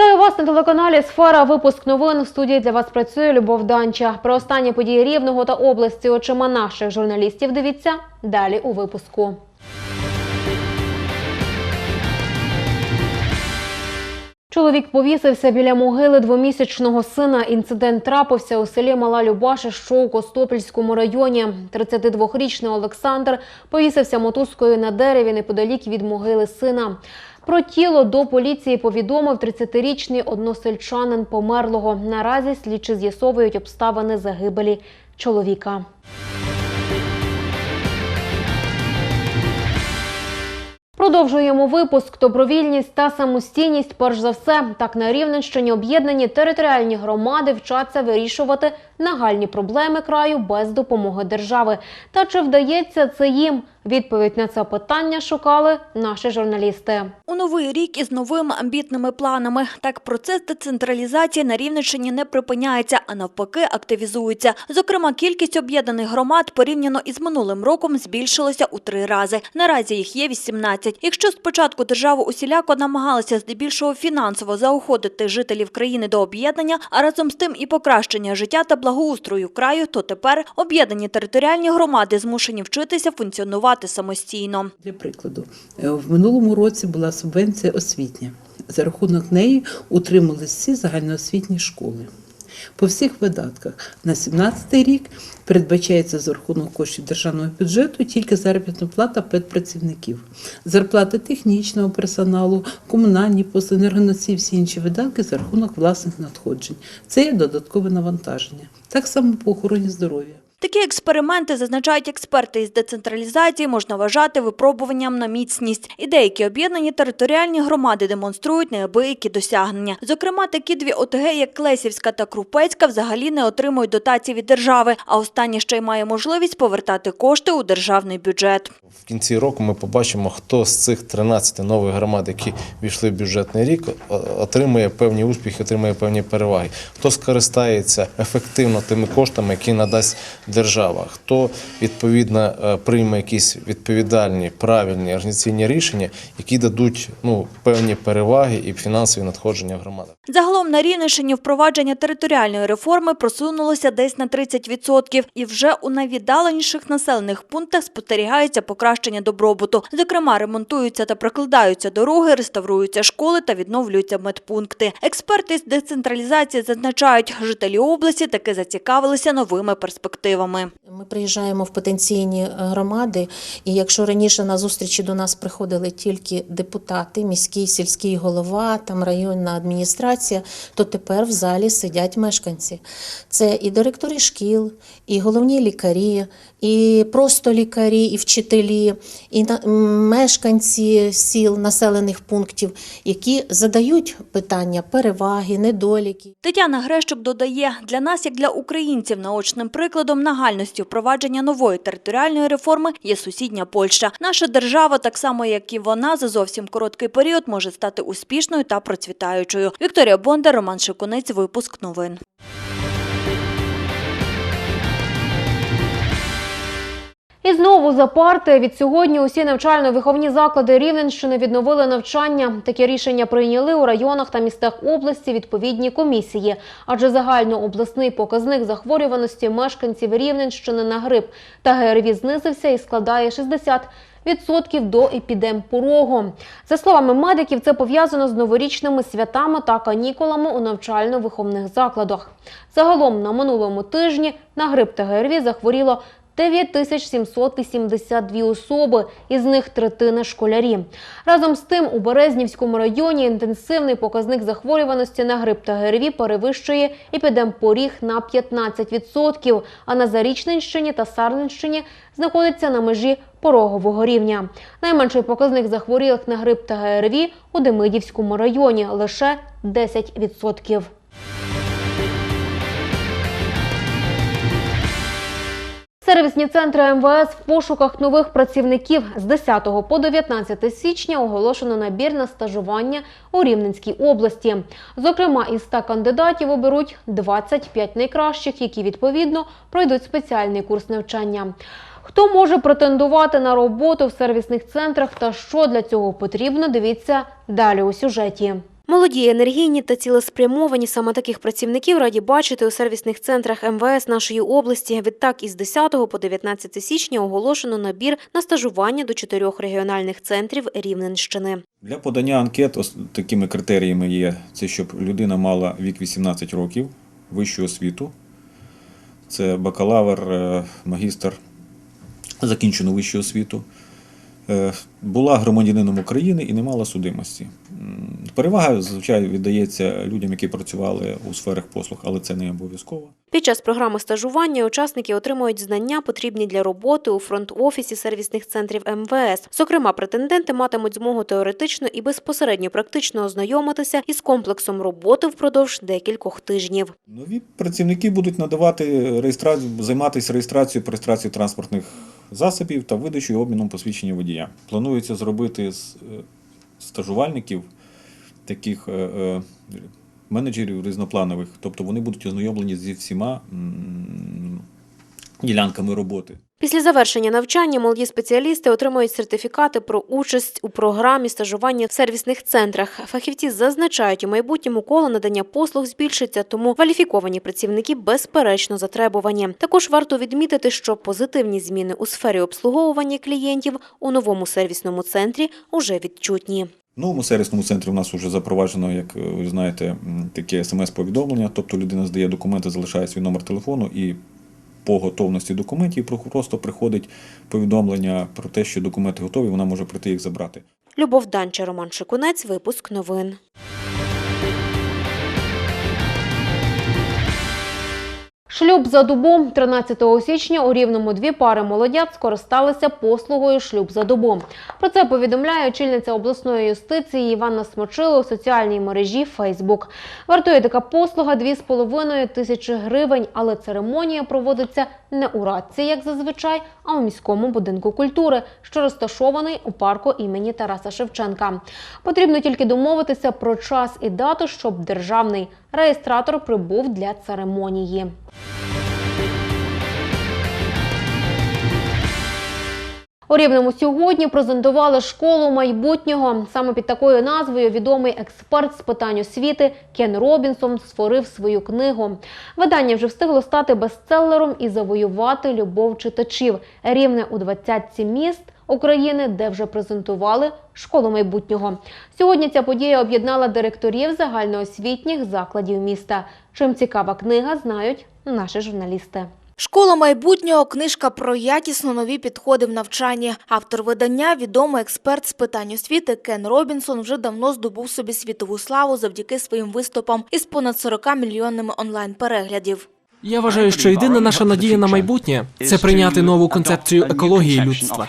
Вітаю вас на телеканалі Сфера. Випуск новин в студії для вас працює Любов Данча. Про останні події рівного та області очима наших журналістів. Дивіться далі у випуску. Чоловік повісився біля могили двомісячного сина. Інцидент трапився у селі Мала Любаша, що у Костопільському районі. 32-річний Олександр повісився мотузкою на дереві неподалік від могили сина. Про тіло до поліції повідомив 30-річний односельчанин померлого. Наразі слідчі з'ясовують обставини загибелі чоловіка. Продовжуємо випуск. Добровільність та самостійність. Перш за все, так на Рівненщині об'єднані територіальні громади вчаться вирішувати нагальні проблеми краю без допомоги держави. Та чи вдається це їм? Відповідь на це питання шукали наші журналісти. У новий рік із новими амбітними планами. Так процес децентралізації на Рівненщині не припиняється, а навпаки активізується. Зокрема, кількість об'єднаних громад порівняно із минулим роком збільшилася у три рази. Наразі їх є 18. Якщо спочатку держава усіляко намагалася здебільшого фінансово заохотити жителів країни до об'єднання, а разом з тим і покращення життя та благоустрою краю, то тепер об'єднані територіальні громади змушені вчитися функціонувати самостійно. Для прикладу, е, в минулому році була субвенція освітня. За рахунок неї утримувалися всі загальноосвітні школи. По всіх видатках на 2017 рік передбачається за рахунок коштів державного бюджету тільки заробітна плата педпрацівників. Зарплати технічного персоналу, комунальні послуги, енергоносії, всі інші видатки за рахунок власних надходжень. Це є додаткове навантаження. Так само по охороні здоров'я. Такі експерименти, зазначають експерти із децентралізації, можна вважати випробуванням на міцність. І деякі об'єднані територіальні громади демонструють неабиякі досягнення. Зокрема, такі дві ОТГ, як Клесівська та Крупецька, взагалі не отримують дотації від держави, а остання ще й має можливість повертати кошти у державний бюджет. В кінці року ми побачимо, хто з цих 13 нових громад, які війшли в бюджетний рік, отримує певні успіхи, отримує певні переваги. Хто скористається ефективно тими коштами, які надасть держава, хто відповідно е, прийме якісь відповідальні, правильні організаційні рішення, які дадуть ну, певні переваги і фінансові надходження громадам. Загалом на Рівненщині впровадження територіальної реформи просунулося десь на 30%. І вже у найвіддаленіших населених пунктах спостерігається покращення добробуту. Зокрема, ремонтуються та прокладаються дороги, реставруються школи та відновлюються медпункти. Експерти з децентралізації зазначають, жителі області таки зацікавилися новими перспективами. Ми приїжджаємо в потенційні е, громади, і якщо раніше на зустрічі до нас приходили тільки депутати, міський, сільський голова, там районна адміністрація, то тепер в залі сидять мешканці. Це і директори шкіл, і головні лікарі, і просто лікарі, і вчителі, і на- мешканці сіл, населених пунктів, які задають питання переваги, недоліки. Тетяна Грещук додає, для нас, як для українців, наочним прикладом нагальності впровадження нової територіальної реформи є сусідня Польща. Наша держава, так само як і вона, за зовсім короткий період може стати успішною та процвітаючою. Вікторія Бондар, Роман Шикунець, випуск новин. І знову за парти від сьогодні усі навчально-виховні заклади Рівненщини відновили навчання. Такі рішення прийняли у районах та містах області відповідні комісії. Адже загальнообласний показник захворюваності мешканців Рівненщини на грип та ГРВІ знизився і складає 60 Відсотків до епідемпорогу. За словами медиків, це пов'язано з новорічними святами та канікулами у навчально-виховних закладах. Загалом на минулому тижні на грип та ГРВІ захворіло 9782 особи, із них третина школярі. Разом з тим, у Березнівському районі інтенсивний показник захворюваності на грип та ГРВІ перевищує епідемпоріг на 15%, а на Зарічненщині та Сарненщині знаходиться на межі порогового рівня. Найменший показник захворілих на грип та ГРВІ у Демидівському районі – лише 10%. Сервісні центри МВС в пошуках нових працівників з 10 по 19 січня оголошено набір на стажування у Рівненській області. Зокрема, із 100 кандидатів оберуть 25 найкращих, які відповідно пройдуть спеціальний курс навчання. Хто може претендувати на роботу в сервісних центрах та що для цього потрібно, дивіться далі у сюжеті. Молоді, енергійні та цілеспрямовані саме таких працівників раді бачити у сервісних центрах МВС нашої області. Відтак із 10 по 19 січня оголошено набір на стажування до чотирьох регіональних центрів Рівненщини. Для подання анкет такими критеріями є це, щоб людина мала вік 18 років, вищу освіту. Це бакалавр, е, магістр, закінчену вищу освіту. Е, Була громадянином України і не мала судимості. Перевага, звичайно, віддається людям, які працювали у сферах послуг, але це не обов'язково. Під час програми стажування учасники отримують знання, потрібні для роботи у фронт-офісі сервісних центрів МВС. Зокрема, претенденти матимуть змогу теоретично і безпосередньо практично ознайомитися із комплексом роботи впродовж декількох тижнів. Нові працівники будуть надавати реєстрацію, займатися реєстрацією по реєстрації транспортних засобів та видачею і обміном посвідчення водія. Планується зробити з е, стажувальників таких е, е, менеджерів різнопланових, тобто вони будуть ознайомлені зі всіма ділянками роботи. Після завершення навчання молоді спеціалісти отримують сертифікати про участь у програмі стажування в сервісних центрах. Фахівці зазначають, у майбутньому коло надання послуг збільшиться, тому кваліфіковані працівники безперечно затребувані. Також варто відмітити, що позитивні зміни у сфері обслуговування клієнтів у новому сервісному центрі уже відчутні. В новому сервісному центрі у нас вже запроваджено, як е, ви знаєте, таке смс-повідомлення. Тобто людина здає документи, залишає свій номер телефону і по готовності документів про- просто приходить повідомлення про те, що документи готові, вона може прийти їх забрати. Любов Данча, Роман Шикунець, випуск новин. Шлюб за дубом 13 січня у Рівному дві пари молодят скористалися послугою шлюб за дубом. Про це повідомляє очільниця обласної юстиції Іванна Смочило у соціальній мережі Фейсбук. Вартує така послуга 2,5 тисячі гривень, але церемонія проводиться не у радці, як зазвичай, а у міському будинку культури, що розташований у парку імені Тараса Шевченка. Потрібно тільки домовитися про час і дату, щоб державний реєстратор прибув для церемонії. У Рівному сьогодні презентували школу майбутнього. Саме під такою назвою відомий експерт з питань освіти Кен Робінсон створив свою книгу. Видання вже встигло стати бестселером і завоювати любов читачів. Рівне у 20 міст України, де вже презентували школу майбутнього. Сьогодні ця подія об'єднала директорів загальноосвітніх закладів міста. Чим цікава книга, знають наші журналісти. Школа майбутнього книжка про якісно нові підходи в навчанні. Автор видання, відомий експерт з питань освіти Кен Робінсон, вже давно здобув собі світову славу завдяки своїм виступам із понад 40 мільйонними онлайн-переглядів. Я вважаю, що єдина наша надія на майбутнє це прийняти нову концепцію екології людства,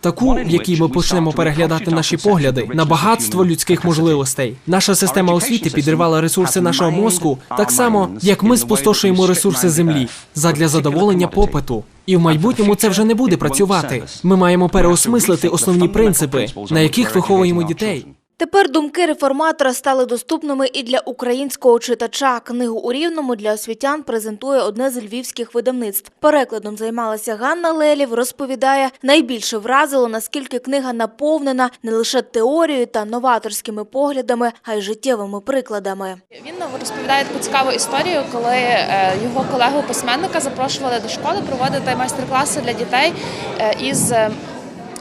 таку, в якій ми почнемо переглядати наші погляди на багатство людських можливостей. Наша система освіти підривала ресурси нашого мозку так само, як ми спустошуємо ресурси землі задля задоволення попиту. І в майбутньому це вже не буде працювати. Ми маємо переосмислити основні принципи, на яких виховуємо дітей. Тепер думки реформатора стали доступними і для українського читача. Книгу у Рівному для освітян презентує одне з львівських видавництв. Перекладом займалася Ганна Лелів. Розповідає, найбільше вразило, наскільки книга наповнена не лише теорією та новаторськими поглядами, а й життєвими прикладами. Він розповідає таку цікаву історію, коли е, його колегу письменника запрошували до школи проводити майстер-класи для дітей е, із е,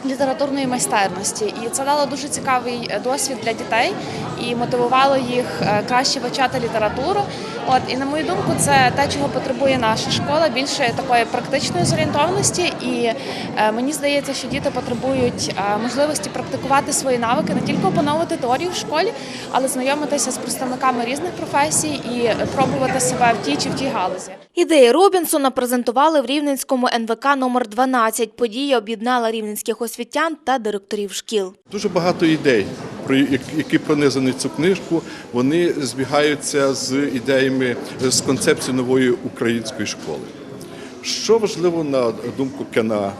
літературної майстерності. І це дало дуже цікавий е, досвід для дітей і мотивувало їх е, краще вивчати літературу. От і на мою думку, це те, чого потребує наша школа, більше такої практичної зорієнтованості. І е, мені здається, що діти потребують е, можливості практикувати свої навики, не тільки опановувати теорію в школі, але знайомитися з представниками різних професій і пробувати себе в тій чи в тій галузі. Ідеї Робінсона презентували в Рівненському НВК номер 12. Подія об'єднала рівненських освітян та директорів шкіл. Дуже багато ідей, які пронизані цю книжку, вони збігаються з ідеями, з концепцією нової української школи. Що важливо на думку Кена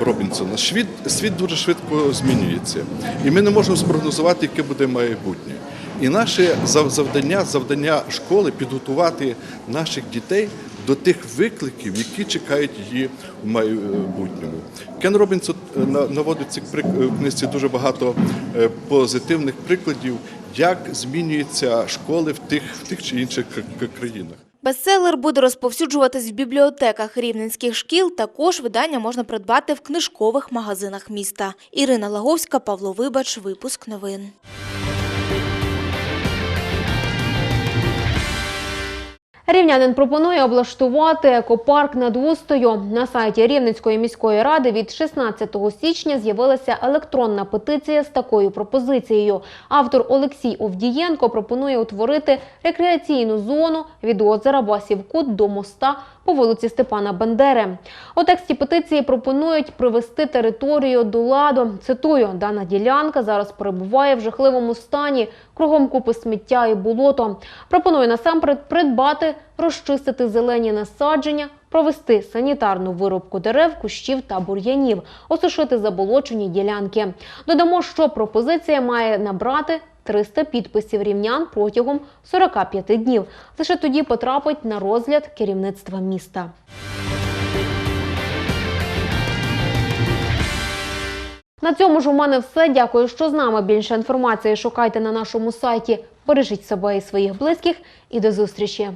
Робінсона, світ, світ дуже швидко змінюється, і ми не можемо спрогнозувати, яке буде майбутнє. І наше завдання, завдання школи підготувати наших дітей до тих викликів, які чекають її в майбутньому. Кен Робінсон е, на- наводить цих в книжці дуже багато е, позитивних прикладів як змінюються школи в тих, в тих чи інших країнах. Бестселер буде розповсюджуватись в бібліотеках рівненських шкіл. Також видання можна придбати в книжкових магазинах міста. Ірина Лаговська, Павло Вибач, випуск новин. Рівнянин пропонує облаштувати екопарк над Вустою. На сайті Рівненської міської ради від 16 січня з'явилася електронна петиція з такою пропозицією. Автор Олексій Овдієнко пропонує утворити рекреаційну зону від озера Басів Кут до моста по вулиці Степана Бандери. У тексті петиції пропонують привести територію до ладу. Цитую, дана ділянка зараз перебуває в жахливому стані, кругом купи сміття і болото. Пропоную насамперед придбати, розчистити зелені насадження, провести санітарну вирубку дерев, кущів та бур'янів, осушити заболочені ділянки. Додамо, що пропозиція має набрати 300 підписів рівнян протягом 45 днів. Лише тоді потрапить на розгляд керівництва міста. На цьому ж у мене все. Дякую, що з нами. Більше інформації шукайте на нашому сайті. Бережіть себе і своїх близьких. І до зустрічі.